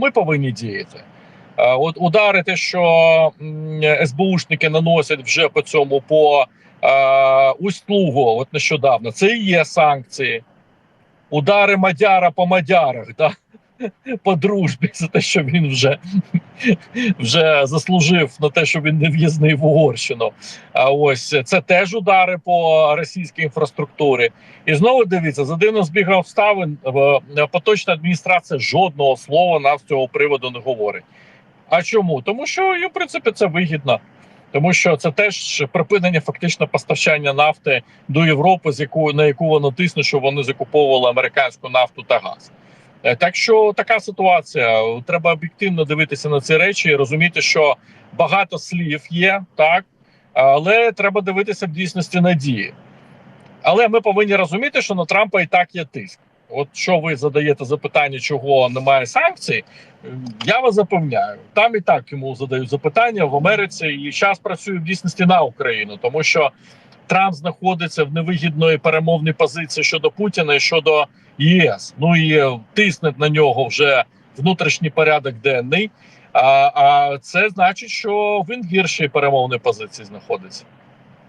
ми повинні діяти. Е, От удари, те, що СБУшники наносять вже по цьому по е, услугу, от нещодавно, це і є санкції. Удари Мадяра по Мадярах, да? По дружбі, за те, що він вже, вже заслужив на те, що він не в'їзний в Угорщину. А ось це теж удари по російській інфраструктурі. І знову дивіться, за дивним збігом обставин в- поточна адміністрація жодного слова нам з цього приводу не говорить. А чому? Тому що в принципі, це вигідно. Тому що це теж припинення фактично постачання нафти до Європи, з яку на яку воно тисне, що вони закуповували американську нафту та газ. Е, Так що така ситуація. Треба об'єктивно дивитися на ці речі і розуміти, що багато слів є, так але треба дивитися в дійсності на дії. Але ми повинні розуміти, що на Трампа і так є тиск. От що ви задаєте запитання, чого немає санкцій, я вас запевняю, там і так йому задають запитання в Америці, і час працює в дійсності на Україну, тому що Трамп знаходиться в невигідної перемовній позиції щодо Путіна і щодо ЄС. Ну і тисне на нього вже внутрішній порядок денний. А, а це значить, що він гірші гіршій перемовній позиції знаходиться.